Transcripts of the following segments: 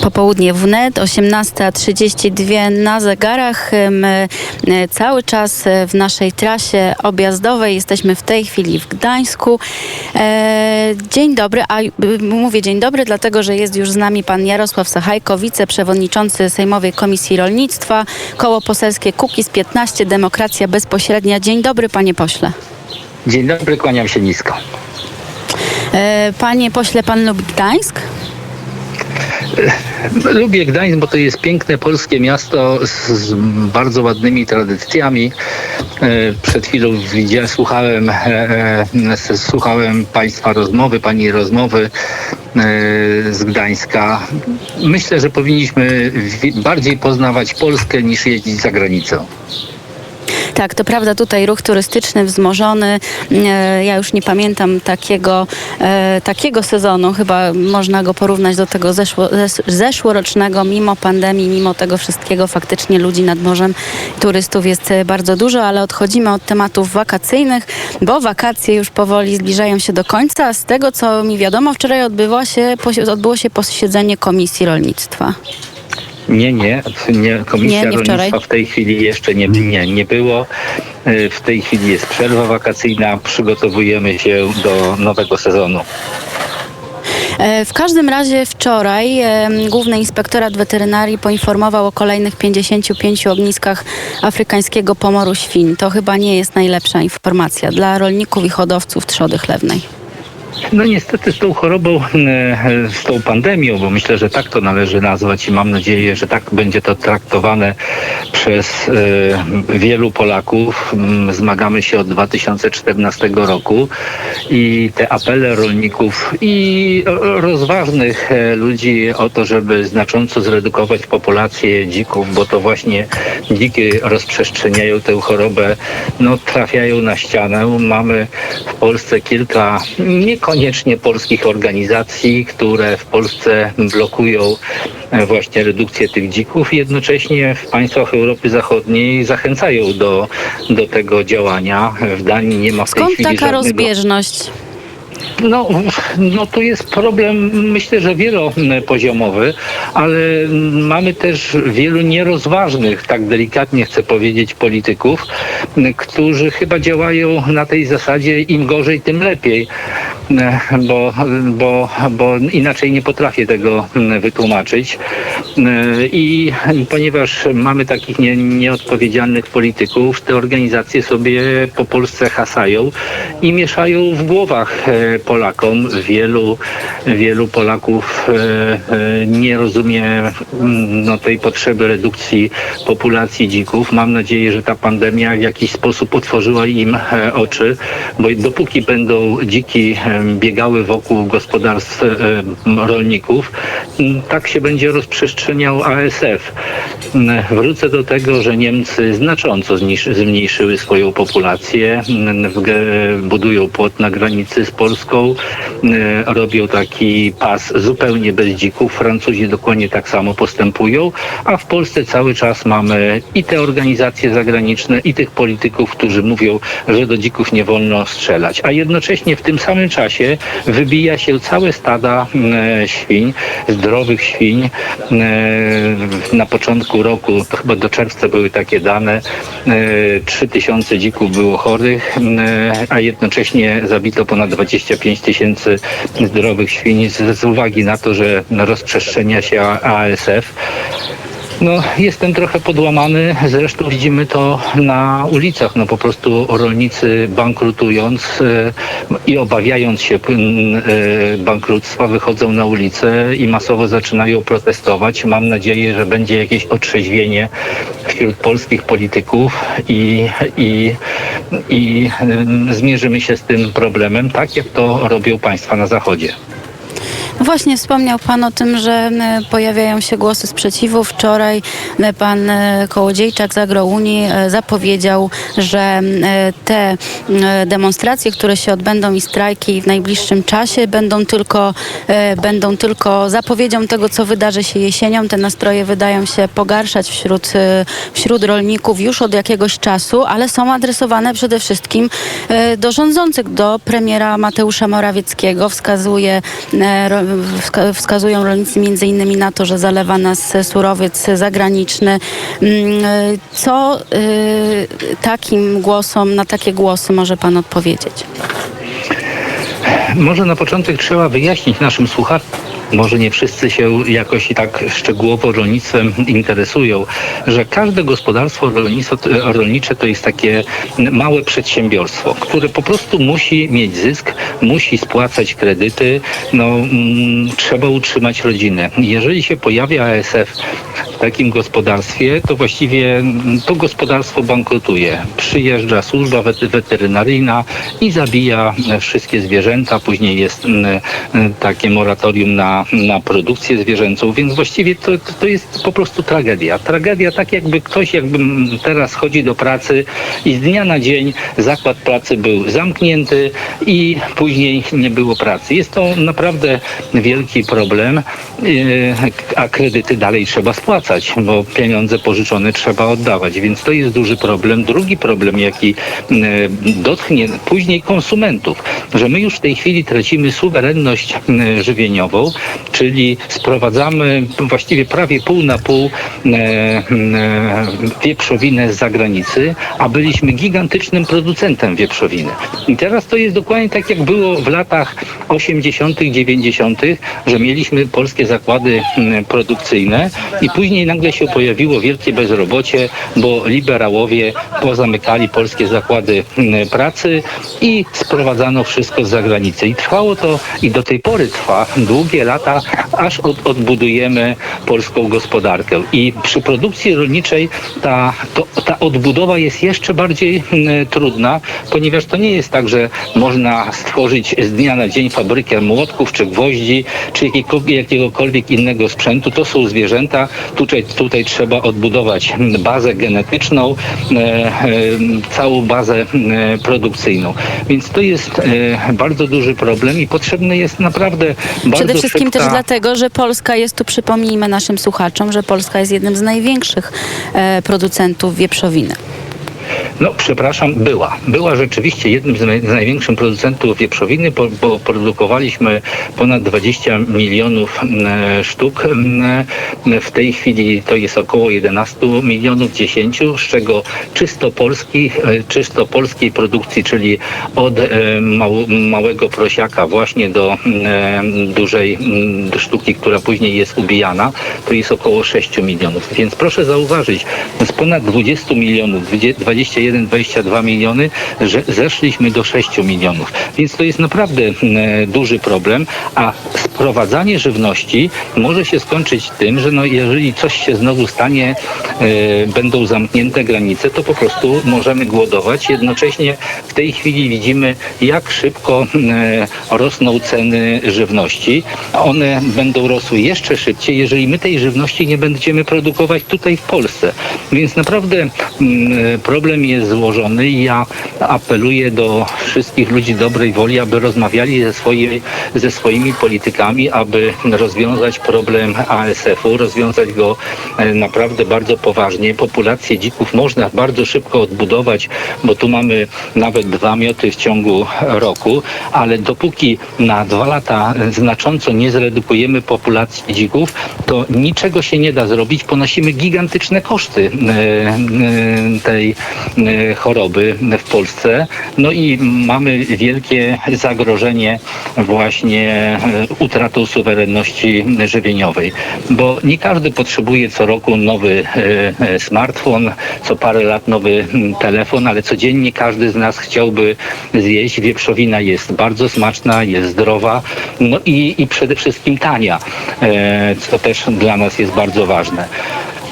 Popołudnie wnet, 18.32 na zegarach. My e, cały czas e, w naszej trasie objazdowej jesteśmy w tej chwili w Gdańsku. E, Dzień dobry, a mówię dzień dobry, dlatego że jest już z nami pan Jarosław Sachajko, wiceprzewodniczący Sejmowej Komisji Rolnictwa, koło poselskie Kukiz 15, Demokracja Bezpośrednia. Dzień dobry panie pośle. Dzień dobry, kłaniam się nisko. Panie pośle, pan lubi Gdańsk? Lubię Gdańsk, bo to jest piękne polskie miasto z, bardzo ładnymi tradycjami. E, Przed chwilą widziałem, słuchałem, e, e, słuchałem Państwa rozmowy, Pani rozmowy e, z Gdańska. Myślę, że powinniśmy wi- bardziej poznawać Polskę niż jeździć za granicę. Tak, to prawda, tutaj ruch turystyczny wzmożony. E, Ja już nie pamiętam takiego, e, takiego sezonu, chyba można go porównać do tego zeszło, zes- zeszłorocznego, mimo pandemii, mimo tego wszystkiego, faktycznie ludzi nad morzem, turystów jest e, bardzo dużo, ale odchodzimy od tematów wakacyjnych, bo wakacje już powoli zbliżają się do końca. Z tego, co mi wiadomo, wczoraj odbyło się, odbyło się posiedzenie Komisji Rolnictwa. Nie, nie, nie Komisja Nie, nie. Rolnictwa w tej chwili jeszcze nie, nie, nie było. E, W tej chwili jest przerwa wakacyjna, przygotowujemy się do nowego sezonu. E, W każdym razie wczoraj e, Główny Inspektorat Weterynarii poinformował o kolejnych 55 ogniskach afrykańskiego pomoru świń. To chyba nie jest najlepsza informacja dla rolników i hodowców trzody chlewnej. No niestety z tą chorobą, e, z tą pandemią, bo myślę, że tak to należy nazwać i mam nadzieję, że tak będzie to traktowane przez e, wielu Polaków. Mm, Zmagamy się od 2014 roku i te apele rolników i rozważnych e, ludzi o to, żeby znacząco zredukować populację dzików, bo to właśnie dziki rozprzestrzeniają tę chorobę, no trafiają na ścianę. Mamy w Polsce kilka niekoniecznie polskich organizacji, które w Polsce blokują e, właśnie redukcję tych dzików. Jednocześnie w państwach Europy Zachodniej zachęcają do, do tego działania. W Danii nie ma w tej Skąd chwili taka żadnego... rozbieżność? No, no to jest problem, myślę, że wielopoziomowy, ale mamy też wielu nierozważnych, tak delikatnie chcę powiedzieć, polityków, którzy chyba działają na tej zasadzie im gorzej, tym lepiej, bo, bo, bo inaczej nie potrafię tego wytłumaczyć. I ponieważ mamy takich nie, nieodpowiedzialnych polityków, te organizacje sobie po Polsce hasają i mieszają w głowach Polakom. Wielu, wielu Polaków e, e, nie rozumie mm, no, tej potrzeby redukcji populacji dzików. Mam nadzieję, że ta pandemia w jakiś sposób otworzyła im e, oczy, bo dopóki będą dziki biegały wokół gospodarstw rolników, tak się będzie rozprzestrzeniał ASF. Wrócę do tego, że Niemcy znacząco zmniejszyły swoją populację, budują płot na granicy z Polską, m, robią taki pas zupełnie bez dzików. Francuzi dokładnie tak samo postępują, a w Polsce cały czas mamy i te organizacje zagraniczne, i tych polityków, którzy mówią, że do dzików nie wolno strzelać, a jednocześnie w tym samym czasie wybija się całe stada e, świń, zdrowych świń. E, na początku roku, chyba do czerwca były takie dane, e, 3000 dzików było chorych, e, a jednocześnie zabito ponad 25 tysięcy zdrowych świń z, z uwagi na to, że rozprzestrzenia się ASF. No, jestem trochę podłamany, zresztą widzimy to na ulicach. No po prostu rolnicy bankrutując e, i obawiając się e, bankructwa wychodzą na ulicę i masowo zaczynają protestować. Mam nadzieję, że będzie jakieś otrzeźwienie wśród polskich polityków i, i, i em, zmierzymy się z tym problemem, tak jak to robią państwa na Zachodzie. Właśnie wspomniał Pan o tym, że e, pojawiają się głosy sprzeciwu. Wczoraj e, Pan e, Kołodziejczak z Agrounii zapowiedział, że te demonstracje, które się odbędą i strajki w najbliższym czasie będą tylko, będą tylko zapowiedzią tego, co wydarzy się jesienią. Te nastroje wydają się pogarszać wśród, wśród rolników już od jakiegoś czasu, ale są adresowane przede wszystkim do rządzących, do premiera Mateusza Morawieckiego. Wskazuje wskazują rolnicy między innymi na to, że zalewa nas surowiec zagraniczny. Mm, e, Co e, takim głosom, na takie głosy może pan odpowiedzieć? Może na początek trzeba wyjaśnić naszym słuchaczom, może nie wszyscy się jakoś tak szczegółowo rolnictwem interesują, że każde gospodarstwo rolnicze to jest takie małe przedsiębiorstwo, które po prostu musi mieć zysk, musi spłacać kredyty, no mm, trzeba utrzymać rodzinę. Jeżeli się pojawia ASF takim gospodarstwie, to właściwie mm, to gospodarstwo bankrutuje. Przyjeżdża służba wet- weterynaryjna i zabija wszystkie zwierzęta, później jest mm, e, takie moratorium na, na produkcję zwierzęcą, więc właściwie to, to- jest po prostu tragedia. Tragedia tak jakby ktoś jakby mm, teraz chodzi do pracy i z dnia na dzień zakład pracy był zamknięty i później nie było pracy. Jest to naprawdę wielki problem, yy, a kredyty dalej trzeba spłacać, bo pieniądze pożyczone trzeba oddawać, więc to jest duży problem. Drugi problem, jaki yy, dotknie później konsumentów, że my już w tej chwili tracimy suwerenność yy, żywieniową, czyli sprowadzamy właściwie prawie pół na pół e, e, wieprzowinę z zagranicy, a byliśmy gigantycznym producentem wieprzowiny. I teraz to jest dokładnie tak, jak było w latach 80., 90., że mieliśmy polskie zakłady produkcyjne i później nagle się pojawiło wielkie bezrobocie, bo liberałowie pozamykali polskie zakłady mm, pracy i sprowadzano wszystko z zagranicy. I trwało to i do tej pory trwa długie lata, aż od, odbudujemy polską gospodarkę. I przy produkcji rolniczej ta, to, ta odbudowa jest jeszcze bardziej mm, trudna, ponieważ to nie jest tak, że można stworzyć z dnia na dzień fabrykę młotków, czy gwoździ, czy jakiego- jakiegokolwiek innego sprzętu. To są zwierzęta. Tutaj, tutaj trzeba odbudować bazę genetyczną, e, e, całą bazę e, produkcyjną. Więc to jest bardzo duży problem i potrzebny jest naprawdę bardzo Przede wszystkim szybka... też dlatego, że Polska jest tu, przypomnijmy naszym słuchaczom, że Polska jest jednym z największych producentów wieprzowiny. No, przepraszam, była. Była rzeczywiście jednym z, naj, z największych producentów wieprzowiny, bo, bo produkowaliśmy ponad 20 milionów e, sztuk. E, w tej chwili to jest około 11 milionów, 10, z czego czysto polskich, e, czysto polskiej produkcji, czyli od e, mał, małego prosiaka właśnie do e, dużej sztuki, która później jest ubijana, to jest około 6 milionów. Więc proszę zauważyć, z ponad 20 milionów, 21-22 miliony, że zeszliśmy do 6 milionów. Więc to jest naprawdę e, duży problem, a sprowadzanie żywności może się skończyć tym, że no, jeżeli coś się znowu stanie, e, będą zamknięte granice, to po prostu możemy głodować. Jednocześnie w tej chwili widzimy, jak szybko e, rosną ceny żywności. One będą rosły jeszcze szybciej, jeżeli my tej żywności nie będziemy produkować tutaj w Polsce. Więc naprawdę mm, problem jest złożony i ja apeluję do wszystkich ludzi dobrej woli, aby rozmawiali ze, swojej, ze swoimi politykami, aby rozwiązać problem ASF-u, rozwiązać go e, naprawdę bardzo poważnie. Populację dzików można bardzo szybko odbudować, bo tu mamy nawet dwa mioty w ciągu roku, ale dopóki na dwa lata znacząco nie zredukujemy populacji dzików, to niczego się nie da zrobić. Ponosimy gigantyczne koszty e, e, tej choroby w Polsce. No i mamy wielkie zagrożenie właśnie e, utratą suwerenności żywieniowej, bo nie każdy potrzebuje co roku nowy e, smartfon, co parę lat nowy mm, telefon, ale codziennie każdy z nas chciałby zjeść. Wieprzowina jest bardzo smaczna, jest zdrowa, no i, i przede wszystkim tania, co też dla nas jest bardzo ważne.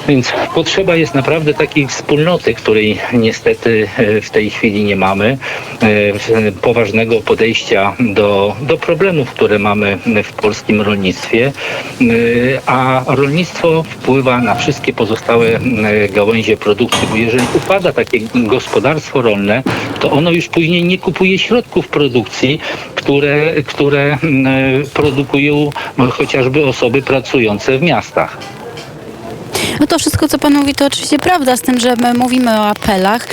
Więc potrzeba jest naprawdę takiej wspólnoty, której niestety e, w tej chwili nie mamy, e, poważnego podejścia do, do problemów, które mamy w polskim rolnictwie, E, a rolnictwo wpływa na wszystkie pozostałe gałęzie produkcji, bo jeżeli upada takie gospodarstwo rolne, to ono już później nie kupuje środków produkcji, które, które produkują chociażby osoby pracujące w miastach. No to wszystko, co Pan mówi, to oczywiście prawda, z tym, że my mówimy o apelach,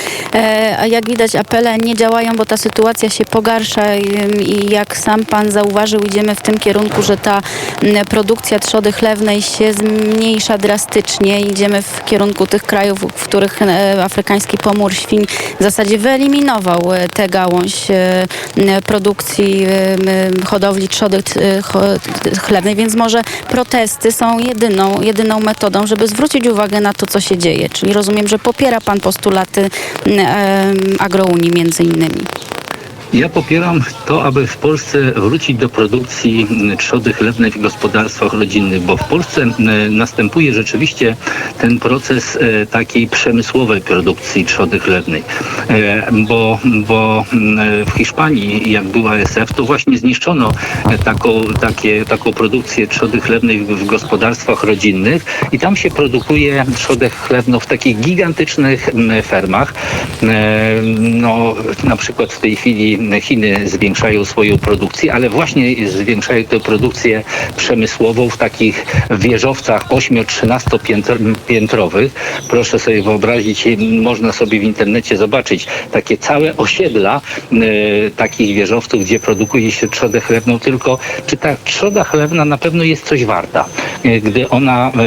a jak widać apele nie działają, bo ta sytuacja się pogarsza i, jak sam Pan zauważył, idziemy w tym kierunku, że ta m, produkcja trzody chlewnej się zmniejsza drastycznie. Idziemy w kierunku tych krajów, w których e, afrykański pomór świń w zasadzie wyeliminował e, tę gałąź e, produkcji e, hodowli trzody e, chlewnej, więc może protesty są jedyną, jedyną metodą, żeby zwrócić uwagę na to, co się dzieje. Czyli rozumiem, że popiera Pan postulaty agrounii między innymi. Ja popieram to, aby w Polsce wrócić do produkcji trzody chlewnej w gospodarstwach rodzinnych, bo w Polsce m, następuje rzeczywiście ten proces e, takiej przemysłowej produkcji trzody chlewnej. E, Bo, bo m, w Hiszpanii, jak była SF, to właśnie zniszczono e, taką, takie, taką produkcję trzody chlewnej w, gospodarstwach rodzinnych i tam się produkuje trzodę chlewną w takich gigantycznych m, fermach. E, No, na przykład w tej chwili Chiny zwiększają swoją produkcję, ale właśnie zwiększają tę produkcję przemysłową w takich wieżowcach 8-13 piętrowych. Proszę sobie wyobrazić, można sobie w internecie zobaczyć takie całe osiedla e, takich wieżowców, gdzie produkuje się trzodę chlewną, tylko czy ta trzoda chlewna na pewno jest coś warta, e, gdy ona e,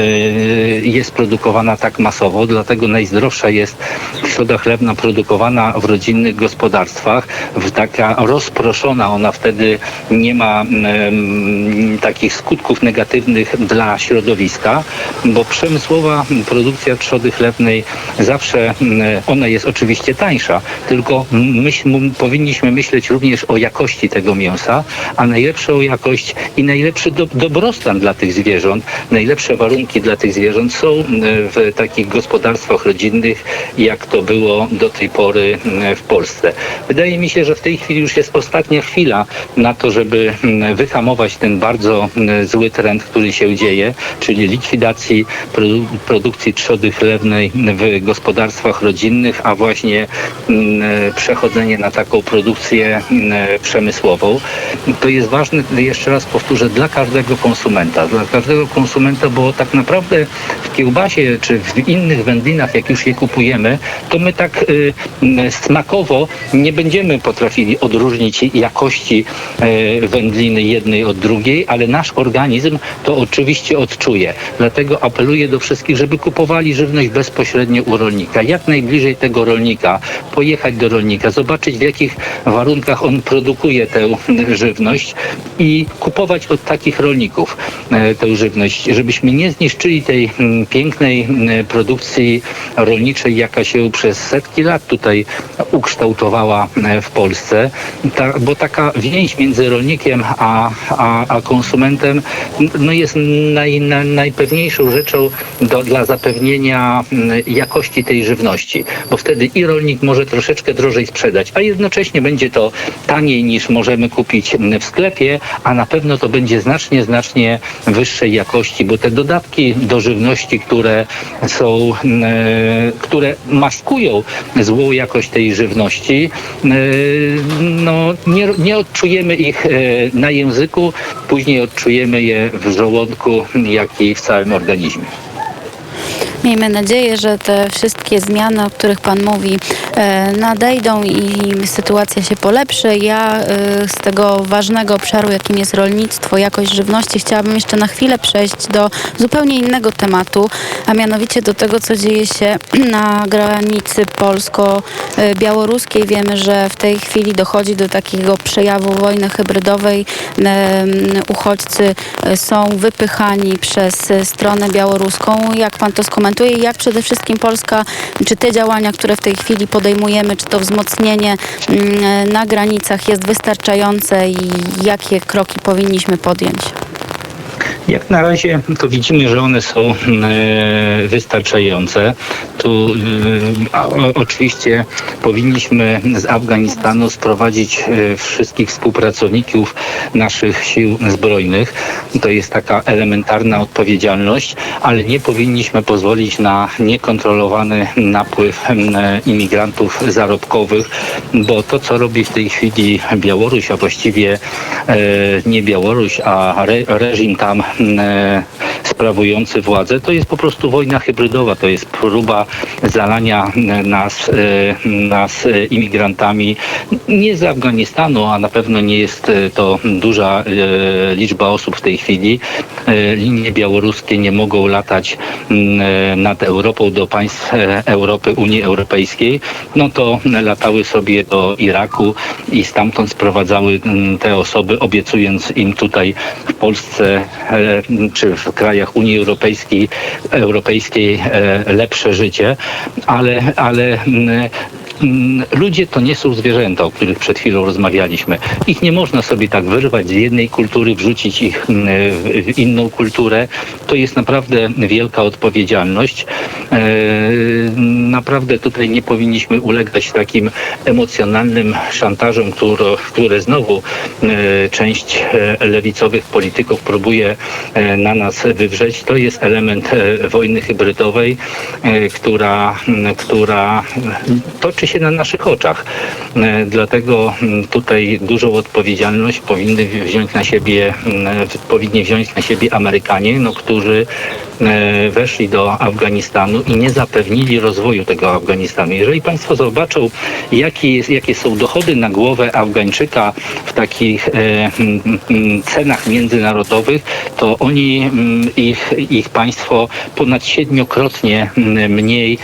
jest produkowana tak masowo, dlatego najzdrowsza jest trzoda chlewna produkowana w rodzinnych gospodarstwach, w taka rozproszona, ona wtedy nie ma takich skutków negatywnych dla środowiska, bo przemysłowa produkcja trzody chlewnej zawsze, ona jest oczywiście tańsza, tylko myśl, powinniśmy myśleć również o jakości tego mięsa, a najlepszą jakość i najlepszy do, dobrostan dla tych zwierząt, najlepsze warunki dla tych zwierząt są w takich gospodarstwach rodzinnych, jak to było do tej pory w Polsce. Wydaje mi się, że w tej chwili już jest ostatnia chwila na to, żeby mm, wyhamować ten bardzo mm, zły trend, który się dzieje, czyli likwidacji produ- produkcji trzody chlewnej w gospodarstwach rodzinnych, a właśnie mm, przechodzenie na taką produkcję przemysłową. To jest ważne, jeszcze raz powtórzę, dla każdego konsumenta. Dla każdego konsumenta, bo tak naprawdę w kiełbasie czy w innych wędlinach, jak już je kupujemy, to my tak y, smakowo nie będziemy potrafili odróżnić jakości e, wędliny jednej od drugiej, ale nasz organizm to oczywiście odczuje. Dlatego apeluję do wszystkich, żeby kupowali żywność bezpośrednio u rolnika. Jak najbliżej tego rolnika, pojechać do rolnika, zobaczyć w jakich warunkach on produkuje tę żywność i kupować od takich rolników e, tę żywność, żebyśmy nie zniszczyli tej mm, pięknej mm, produkcji rolniczej, jaka się przez setki lat tutaj ukształtowała e, w Polsce, ta, bo taka więź między rolnikiem a, a, a konsumentem no jest naj, na, najpewniejszą rzeczą do, dla zapewnienia mm, jakości tej żywności, bo wtedy i rolnik może troszeczkę drożej sprzedać, a jednocześnie będzie to taniej niż możemy kupić mm, w sklepie, a na pewno to będzie znacznie, znacznie wyższej jakości, bo te dodatki do żywności, które są, mm, e, które maskują złą jakość tej żywności, e, no, nie, nie odczujemy ich e, na języku, później odczujemy je w żołądku, jak i w całym organizmie. Miejmy nadzieję, że te wszystkie zmiany, o których Pan mówi, e, nadejdą i sytuacja się polepszy. Ja e, z tego ważnego obszaru, jakim jest rolnictwo, jakość żywności, chciałabym jeszcze na chwilę przejść do zupełnie innego tematu, a mianowicie do tego, co dzieje się na granicy polsko-białoruskiej. Wiemy, że w tej chwili dochodzi do takiego przejawu wojny hybrydowej. Uchodźcy e, są wypychani przez stronę białoruską. Jak pan to skomentuje? Jak przede wszystkim Polska, czy te działania, które w tej chwili podejmujemy, czy to wzmocnienie mm, e, na granicach jest wystarczające i jakie kroki powinniśmy podjąć? Jak na razie to widzimy, że one są e, wystarczające. Tu e, oczywiście powinniśmy z Afganistanu sprowadzić e, wszystkich współpracowników naszych sił zbrojnych. To jest taka elementarna odpowiedzialność, ale nie powinniśmy pozwolić na niekontrolowany napływ imigrantów zarobkowych, bo to, co robi w tej chwili Białoruś, a właściwie nie Białoruś, a re, reżim tam sprawujący władzę, to jest po prostu wojna hybrydowa, to jest próba zalania e, nas, e, nas e, imigrantami. Nie z Afganistanu, a na pewno nie jest e, to duża e, liczba osób w tej chwili. E, Linie białoruskie nie mogą latać e, nad Europą do państw e, Europy, Unii Europejskiej, no to latały sobie do Iraku i stamtąd sprowadzały te osoby, obiecując im tutaj w Polsce e, czy w krajach Unii Europejskiej, Europejskiej e, lepsze życie, ale, ale Mm, Ludzie to nie są zwierzęta, o których przed chwilą rozmawialiśmy. Ich nie można sobie tak wyrwać z jednej kultury, wrzucić ich mm, w inną kulturę. To jest naprawdę wielka odpowiedzialność. E, Naprawdę tutaj nie powinniśmy ulegać takim emocjonalnym szantażom, które, znowu e, część e, lewicowych polityków próbuje na nas wywrzeć. To jest element wojny hybrydowej, która, która toczy się na naszych oczach. E, Dlatego m, tutaj dużą odpowiedzialność powinny wziąć na siebie, m, powinni wziąć na siebie Amerykanie, no, którzy e, weszli do Afganistanu i nie zapewnili rozwoju tego Afganistanu. Jeżeli Państwo zobaczą, jaki jest, jakie są dochody na głowę Afgańczyka w takich e, cenach międzynarodowych, to oni, m, ich, ich państwo ponad siedmiokrotnie mniej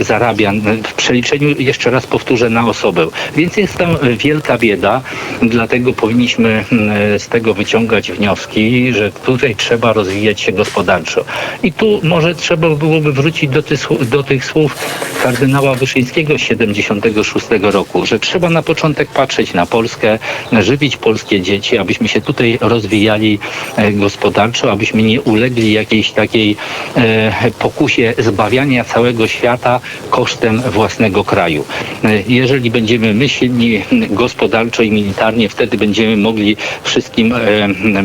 zarabia. W przeliczeniu, jeszcze raz powtórzę, na osobę. Więc jest tam wielka bieda, dlatego powinniśmy m, z tego wyciągać wnioski, że tutaj trzeba rozwijać się gospodarczo. I tu może trzeba byłoby wrócić do tych, do tych słów kardynała Wyszyńskiego z 76 roku, że trzeba na początek patrzeć na Polskę, żywić polskie dzieci, abyśmy się tutaj rozwijali e, gospodarczo, abyśmy nie ulegli jakiejś takiej e, pokusie zbawiania całego świata kosztem własnego kraju. E, Jeżeli będziemy my gospodarczo i militarnie, wtedy będziemy mogli wszystkim e,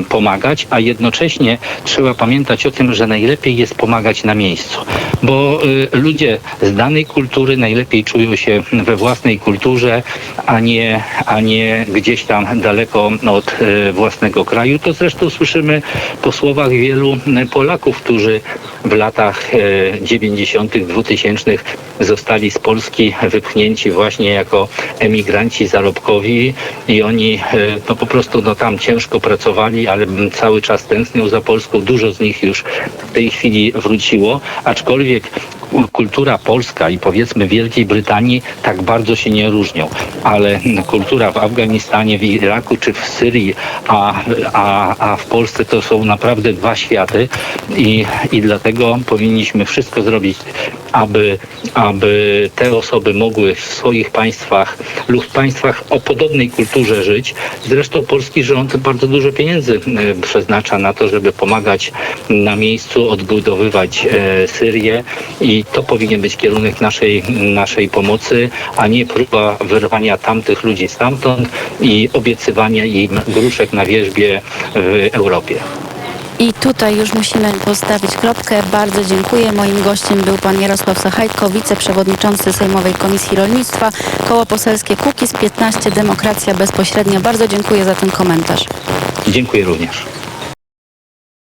pomagać, a jednocześnie trzeba pamiętać o tym, że najlepiej jest pomagać na miejscu, bo y, ludzie z danej kultury najlepiej czują się we własnej kulturze, a nie, a nie gdzieś tam daleko od własnego kraju. To zresztą słyszymy po słowach wielu Polaków, którzy w latach y, 90., 2000 zostali z Polski wypchnięci właśnie jako emigranci zarobkowi i oni y, no po prostu no, tam ciężko pracowali, ale cały czas tęsknią za Polską. Dużo z nich już w tej chwili wróciło, aczkolwiek kultura polska i powiedzmy Wielkiej Brytanii tak bardzo się nie różnią, ale mm, kultura w Afganistanie, w Iraku czy w Syrii, a, a, a w Polsce to są naprawdę dwa światy i, i dlatego powinniśmy wszystko zrobić, aby, aby te osoby mogły w swoich państwach lub w państwach o podobnej kulturze żyć. Zresztą polski rząd bardzo dużo pieniędzy e, przeznacza na to, żeby pomagać na miejscu odbudowywać e, Syrię i to powinien być kierunek naszej, naszej pomocy, a nie próba wyrwania tamtych ludzi stamtąd i obiecywania im gruszek na wierzbie w Europie. I tutaj już musimy postawić kropkę. Bardzo dziękuję. Moim gościem był pan Jarosław Sachajko, wiceprzewodniczący Sejmowej Komisji Rolnictwa, Koło Poselskie Kukiz 15 Demokracja Bezpośrednia. Bardzo dziękuję za ten komentarz. Dziękuję również.